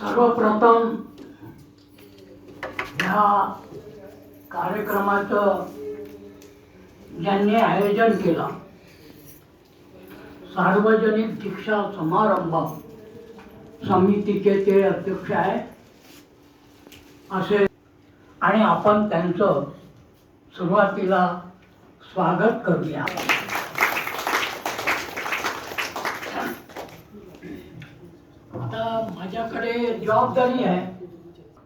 सर्वप्रथम ह्या कार्यक्रमाचं ज्यांनी आयोजन केलं सार्वजनिक दीक्षा समारंभ समितीचे ते अध्यक्ष आहे असे आणि आपण त्यांचं सुरुवातीला स्वागत करूया आता माझ्याकडे जबाबदारी आहे.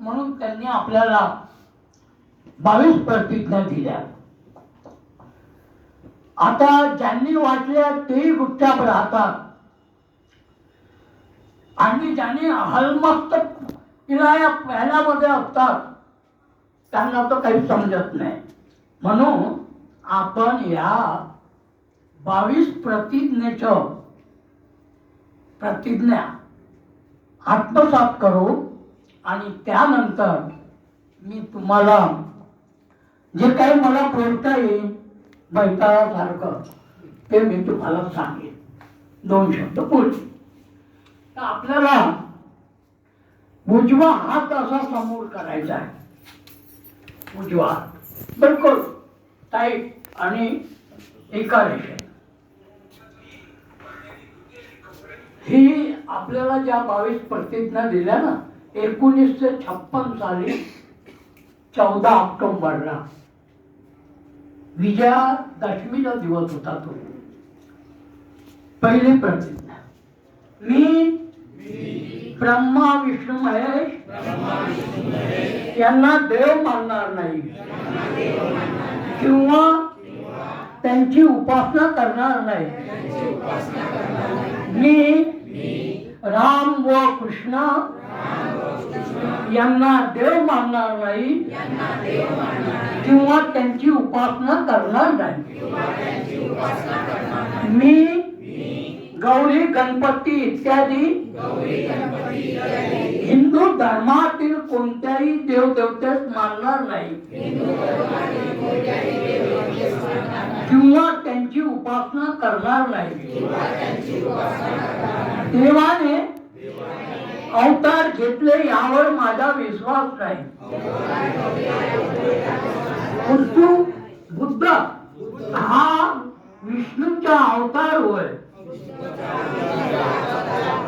म्हणून त्यांनी आपल्याला बावीस प्रतिज्ञा दिल्या. आता ज्यांनी वाटल्या तेही गुपचाप राहतात. आणि ज्यांनी हलमस्त तिला या पहिल्यामध्ये असतात त्यांना तर काही समजत नाही. म्हणून आपण या बावीस प्रतिज्ञेचं प्रतिज्ञा आत्मसात करू आणि त्यानंतर मी तुम्हाला जे काही मला बोलता येईल बैताळासारखं ते मी तुम्हाला सांगेन. दोन शब्द बोल तर आपल्याला उजवा हात असा समोर करायचा आहे. उजवा हात. बिलकुल. टाईट आणि एका रेषेत. ही आपल्याला ज्या बावीस प्रतिज्ञा दिल्या ना एकोणीसशे छप्पन साली चौदा ऑक्टोबरला. विजयादशमीचा दिवस होता तो. पहिली प्रतिज्ञा. मी? ब्रह्मा विष्णू महेश? यांना देव मानणार नाही. किंवा त्यांची उपासना करणार नाही. मी राम व कृष्ण यांना देव मानणार नाही. किंवा त्यांची उपासना करणार नाही. मी गौरी गणपती इत्यादी. हिंदू धर्मातील कोणत्याही देवदेवतेस मानणार नाही. किंवा त्यांची उपासना करणार नाही. देवाने अवतार घेतले यावर माझा विश्वास नाही. बुद्ध हा विष्णूचा अवतार होय.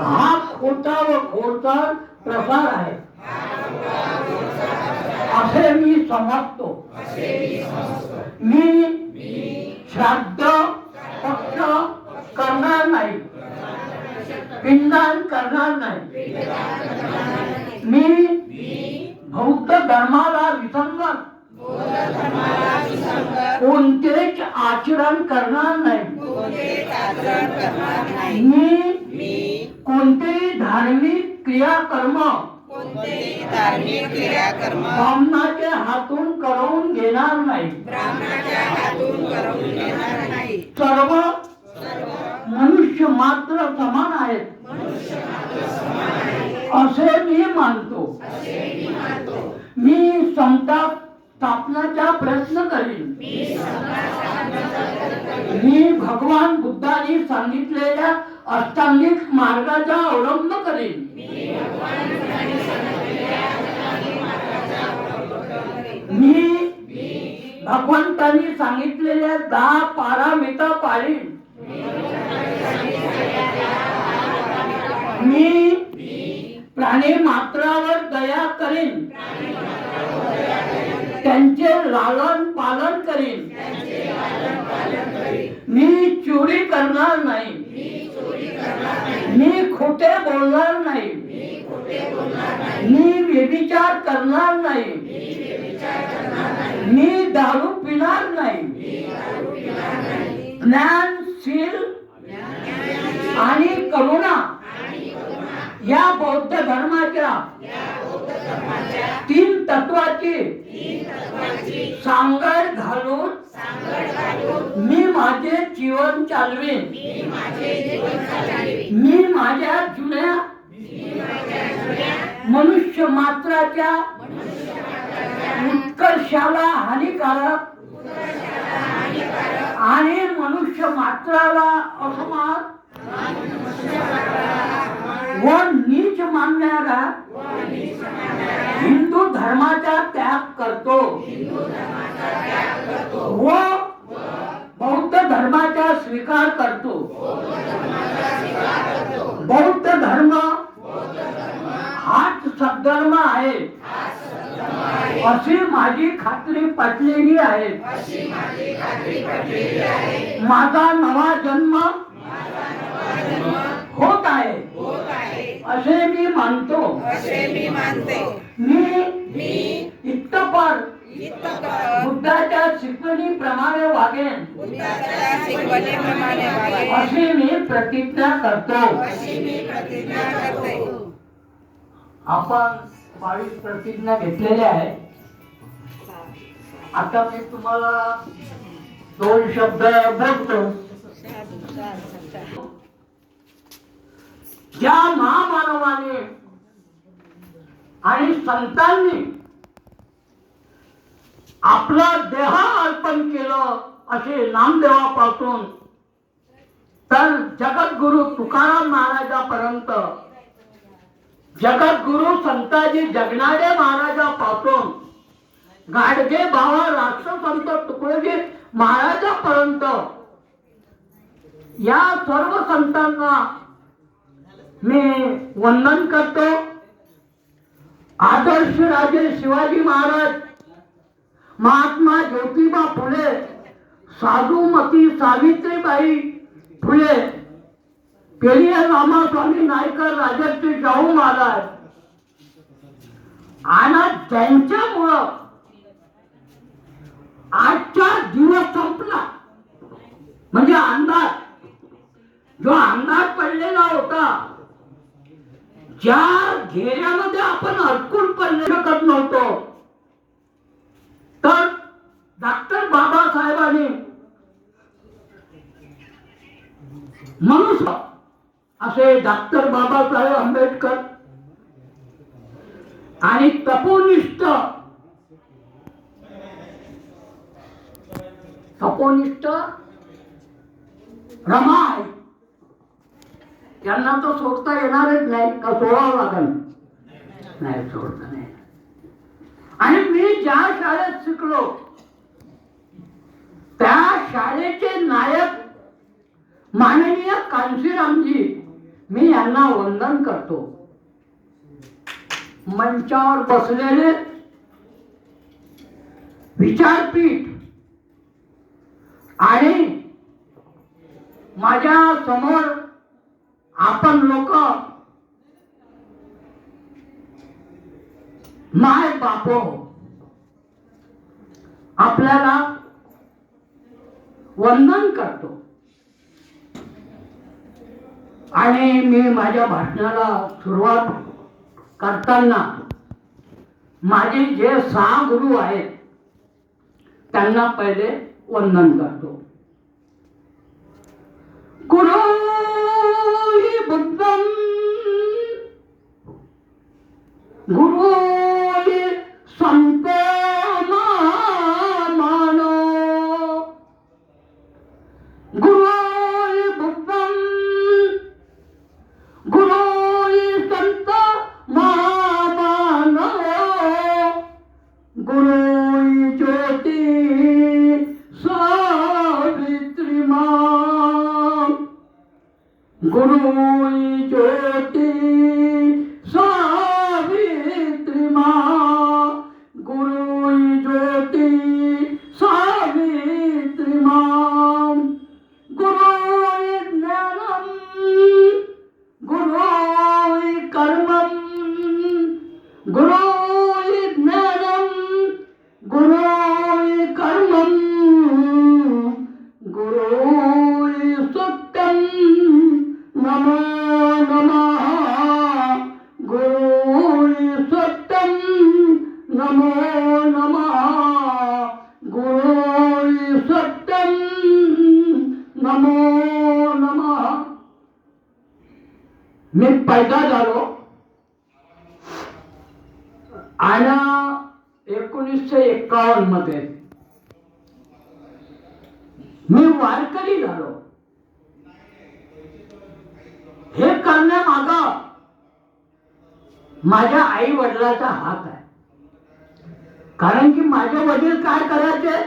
हा खोटा व खोडसार प्रसार आहे. असे मी समजतो. मी श्राद्ध पक्ष करणार नाही. पिंडदान करणार नाही. मी बौद्ध धर्माला विसंगत. कोणतेच आचरण करणार नाही. मी कोणतेही धार्मिक क्रियाकर्म कोणतेही धार्मिक क्रियाकर्म ब्राह्मणाच्या हातून करवून घेणार नाही ब्राह्मणाच्या हातून करवून घेणार नाही सर्व मनुष्य मात्र समान आहेत असे मी मानतो मी समता स्थापनाचा प्रयत्न करीन. मी भगवान बुद्धांनी सांगितलेल्या अष्टांगिक मार्गाचा अवलंब करीन. मी भगवंतांनी सांगितलेल्या दहा पारामिता पाळीन. मी प्राणी मात्रावर दया करीन. त्यांचे लालन पालन करीन. मी चोरी करणार नाही. मी खोटे बोलणार नाही. मी व्यभिचार करणार नाही. मी दारू पिणार नाही. ज्ञान शील आणि करुणा या बौद्ध धर्माच्या तीन तत्वाची. सांगड घालून मी माझे जीवन चालवीन. मी माझ्या जुन्या मनुष्य मात्राच्या उत्कर्षाला हानिकारक आणि मनुष्य मात्राला असमान व नीच मानणारा हिंदू धर्माचा त्याग करतो. व बौद्ध धर्माचा स्वीकार करतो. बौद्ध धर्म हाच सद्धर्म आहे. अशी माझी खात्री पटलेली आहे. माझा नवा जन्म होत आहे. होत आहे असे मी मानतो. असे मी मानते. मी मी इतपर बुद्धाच्या शिकवणीप्रमाणे वागेन. बुद्धाच्या शिकवणीप्रमाणे वागेन. अशी मी प्रतिज्ञा करतो. अशी मी प्रतिज्ञा करते. आपण बावीस प्रतिज्ञा घेतलेल्या आहे. आता मी तुम्हाला दोन शब्द बोलतो. या महामानवाने आणि संतांनी आपला देह अर्पण केलं असे नामदेवापासून. तर जगद्गुरु तुकाराम महाराजापर्यंत जगद्गुरु संताजी जगनाडे महाराजापासून गाडगे बाबा राष्ट्रसंत तुकडोजी महाराजापर्यंत या सर्व संतांना मी वंदन करतो. आदर्श राजे शिवाजी महाराज महात्मा ज्योतिबा फुले साधुमती सावित्रीबाई फुले पेरिया रामास्वामी नायकर राजर्षी शाहू महाराज. आणि त्यांच्यामुळं आजचा दिवस संपला म्हणजे अंदाज जो अंदाज पडलेला होता ज्या घेऱ्यामध्ये आपण अडकून पडले शकत नव्हतो तर डॉक्टर बाबासाहेबांनी मनुष्य असे डॉक्टर बाबासाहेब आंबेडकर आणि तपोनिष्ठ तपोनिष्ठ रमा आहे त्यांना तो सोडता येणारच नाही का सोडावं लागेल? नाही सोडता नाही. आणि मी ज्या शाळेत शिकलो त्या शाळेचे नायक माननीय कांशीरामजी मी यांना वंदन करतो. मंचावर बसलेले विचारपीठ आणि माझ्यासमोर आपण लोक माय बापो हो. आपल्याला वंदन करतो. आणि मी माझ्या भाषणाला सुरुवात करताना माझे जे सहा गुरु आहेत त्यांना पहिले वंदन करतो. குரு புத்தம். குரு महा मानो गुरू गुरु मी पैदा झालो. आणि एकोणीसशे एकावन्नमध्ये मी वारकरी झालो. हे करण्यामाग माझ्या आई वडिलाचा हात आहे. कारण की माझे वडील काय करायचे?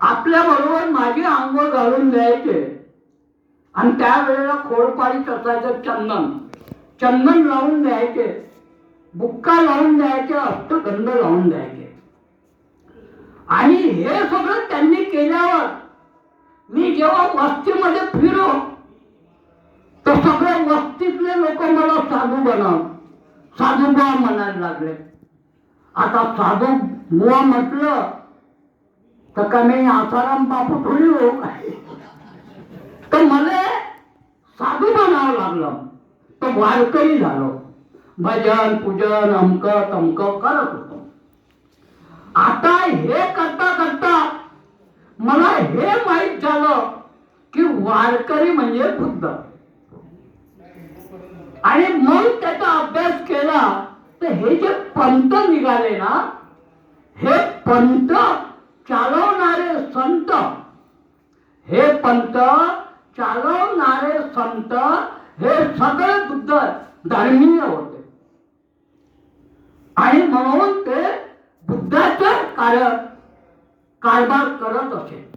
आपल्या बरोबर माझी आंघोळ घालून द्यायचे आणि त्यावेळेला खोडपाडीत असायचं चंदन. चंदन लावून द्यायचे. बुक्का लावून द्यायचे अष्टगंध लावून द्यायचे. आणि हे सगळं त्यांनी केल्यावर मी जेव्हा वस्तीमध्ये फिरो तर सगळ्या वस्तीतले लोक मला साधू बनव. साधू बुवा म्हणायला लागले. आता साधू बुवा म्हटलं तर का मी आसाराम बापू थोडी हो काय तर मला लागलं तर वारकरी झालो। भजन पूजन अमक तमक करत होतो। आता हे करता करता मला हे माहीत झालं की वारकरी म्हणजे बुद्ध. आणि मग त्याचा अभ्यास केला तर हे जे पंत निघाले ना हे पंत चालवणारे संत हे पंत चालवणारे संत हे सगळे बुद्ध धार्मीय होते आणि म्हणून ते बुद्धाचा कार्य कारभार करत असे.